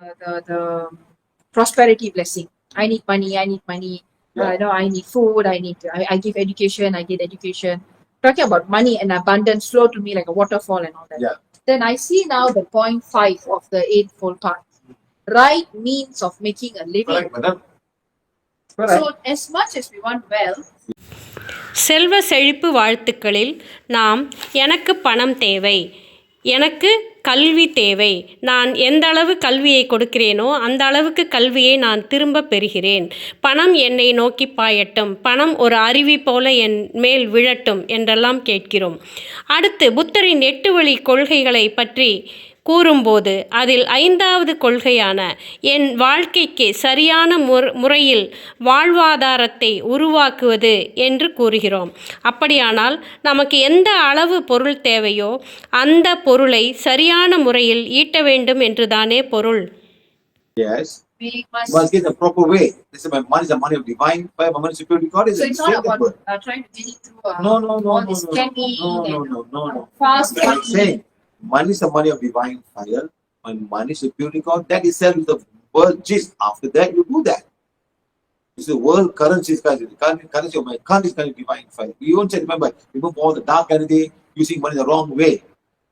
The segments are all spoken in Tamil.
uh, the the prosperity blessing. I need money. I need money. Uh, Yeah. you know, I need food. I need. I, I give education. I get education. Talking about money and abundance flow to me like a waterfall and all that. Yeah. Then I see now the point five of the eightfold path. Right means of making a living. Correct. Correct. So as much as we want wealth, செல்வ செழிப்பு வாழ்த்துக்களில் நாம் எனக்கு பணம் தேவை எனக்கு கல்வி தேவை. நான் எந்த அளவு கல்வியை கொடுக்கிறேனோ அந்த அளவுக்கு கல்வியை நான் திரும்ப பெறுகிறேன். பணம் என்னை நோக்கி பாயட்டும். பணம் ஒரு அருவி போல என் மேல் விழட்டும் என்றெல்லாம் கேட்கிறோம். அடுத்து புத்தரின் எட்டு வழி கொள்கைகளை பற்றி கூறும்போது அதில் ஐந்தாவது கொள்கையான என் வாழ்க்கைக்கு சரியான முற முறையில் வாழ்வாதாரத்தை உருவாக்குவது என்று கூறுகிறோம் அப்படியானால் நமக்கு எந்த அளவு பொருள் தேவையோ அந்த பொருளை சரியான முறையில் ஈட்ட வேண்டும் என்றுதானே பொருள் Yes. we must. Must get the proper way. This is my money is the money of divine. Why my money is security God is so it's not about uh, trying to get it through uh, No, no, no, all no, this no, scamming no, no, and no, no, no. fast But I'm money. saying, money is the money of divine fire. Money is security God, that itself is the world gist. After that, you do that. It's the world currency is currency. The currency, currency of my country is kind of divine fire. We won't say, remember, remove all the dark energy, using money the wrong way.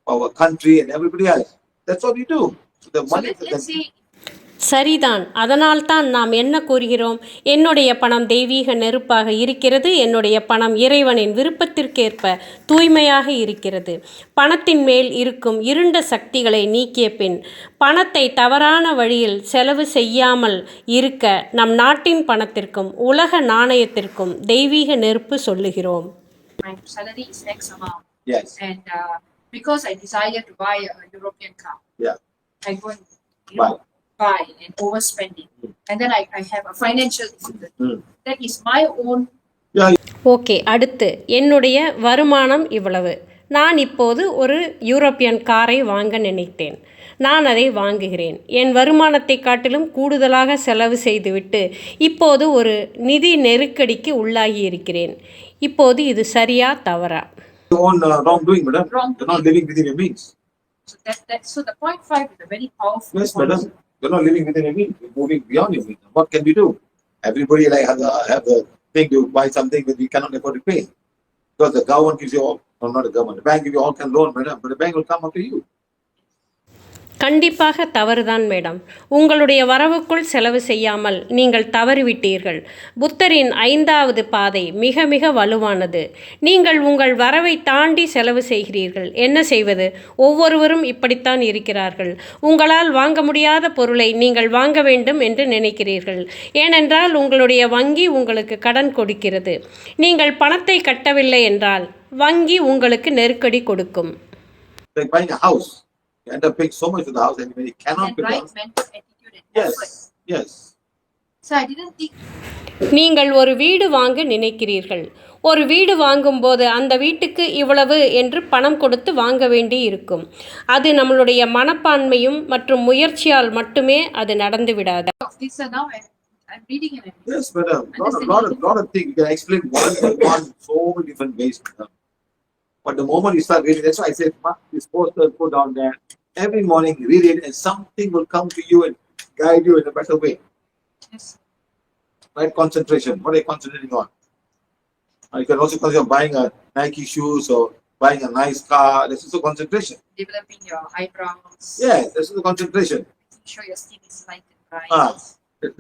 Our country and everybody else. That's what we do. So the So money, let, let's say சரிதான். அதனால்தான் நாம் என்ன கூறுகிறோம்? என்னுடைய பணம் தெய்வீக நெருப்பாக இருக்கிறது. என்னுடைய பணம் இறைவனின் விருப்பத்திற்கேற்ப தூய்மையாக இருக்கிறது. பணத்தின் மேல் இருக்கும் இருண்ட சக்திகளை நீக்கிய பின் பணத்தை தவறான வழியில் செலவு செய்யாமல் இருக்க நம் நாட்டின் பணத்திற்கும் உலக நாணயத்திற்கும் தெய்வீக நெருப்பு சொல்லுகிறோம். Uh, because I desire to buy a European car, Yeah. I go and you know, buy and overspending, and then I, I have a financial difficulty. Mm. That is my own. Okay அடுத்து என்னுடைய வருமானம் இவ்வளவு நான் இப்போது ஒரு யூரோப்பியன் காரை வாங்க நினைத்தேன் நான் அதை வாங்குகிறேன் என் வருமானத்தை காட்டிலும் கூடுதலாக செலவு செய்துவிட்டு இப்போது ஒரு நிதி நெருக்கடிக்கு உள்ளாகி இருக்கிறேன் இப்போது இது சரியா தவறா Your own uh, wrongdoing, madam. Wrongdoing. You're not living within your means. So that that so the point five is a very powerful. Yes, point. madam. You're not living within your means. You're moving beyond your means. What can we do? Everybody like have a, have the thing to buy something that we cannot afford to pay. Because the government gives you all, no, not the government, the bank gives you all can loan, madam, but the bank will come after you. கண்டிப்பாக தவறுதான் மேடம். உங்களுடைய வரவுக்குள் செலவு செய்யாமல் நீங்கள் தவறிவிட்டீர்கள். புத்தரின் ஐந்தாவது பாதை மிக மிக வலுவானது. நீங்கள் உங்கள் வரவை தாண்டி செலவு செய்கிறீர்கள். என்ன செய்வது? ஒவ்வொருவரும் இப்படித்தான் இருக்கிறார்கள். உங்களால் வாங்க முடியாத பொருளை நீங்கள் வாங்க வேண்டும் என்று நினைக்கிறீர்கள். ஏனென்றால் உங்களுடைய வங்கி உங்களுக்கு கடன் கொடுக்கிறது. நீங்கள் பணத்தை கட்டவில்லை என்றால் வங்கி உங்களுக்கு நெருக்கடி கொடுக்கும். You end up paying so much for the house and when you cannot And right mental attitude and effort. Yes, yes. So I didn't think நீங்கள் ஒரு வீடு வாங்க நினைக்கிறீர்கள் ஒரு வீடு வாங்கும்போது அந்த வீட்டுக்கு இவ்வளவு என்று பணம் கொடுத்து வாங்க வேண்டி இருக்கும் அது நம்மளுடைய மனப்பான்மையும் மற்றும் முயற்சியால் மட்டுமே அது நடந்து விடாது Yes, madam. Lot of, lot of, lot of things. You can explain one by one, so many different ways, madam. But the moment you start reading, that's why I said, mark this poster, go down there. Every morning, read it, and something will come to you and guide you in a better way. yes. Right? Concentration. What are you concentrating on? Uh, You can also consider buying a Nike shoes or buying a nice car. This is a concentration. developing your eyebrows. Yeah, this is a concentration. Making sure your skin is light and bright. Ah.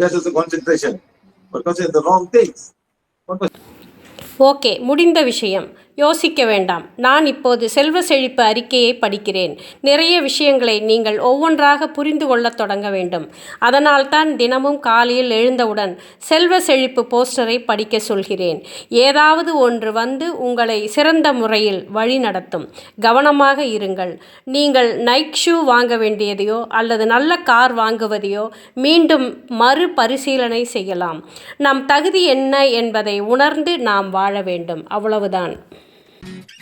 This is a concentration. But consider the wrong things. What was okay முடிந்த விஷயம் யோசிக்க வேண்டாம். நான் இப்போது செல்வ செழிப்பு அறிக்கையை படிக்கிறேன். நிறைய விஷயங்களை நீங்கள் ஒவ்வொன்றாக புரிந்து கொள்ளத் தொடங்க வேண்டும். அதனால்தான் தினமும் காலையில் எழுந்தவுடன் செல்வ செழிப்பு போஸ்டரை படிக்க சொல்கிறேன். ஏதாவது ஒன்று வந்து உங்களை சிறந்த முறையில் வழி நடத்தும். கவனமாக இருங்கள். நீங்கள் நைட் ஷூ வாங்க வேண்டியதையோ அல்லது நல்ல கார் வாங்குவதையோ மீண்டும் மறுபரிசீலனை செய்யலாம். நம் தகுதி என்ன என்பதை உணர்ந்து நாம் வாழ வேண்டும். அவ்வளவுதான். Mm-hmm.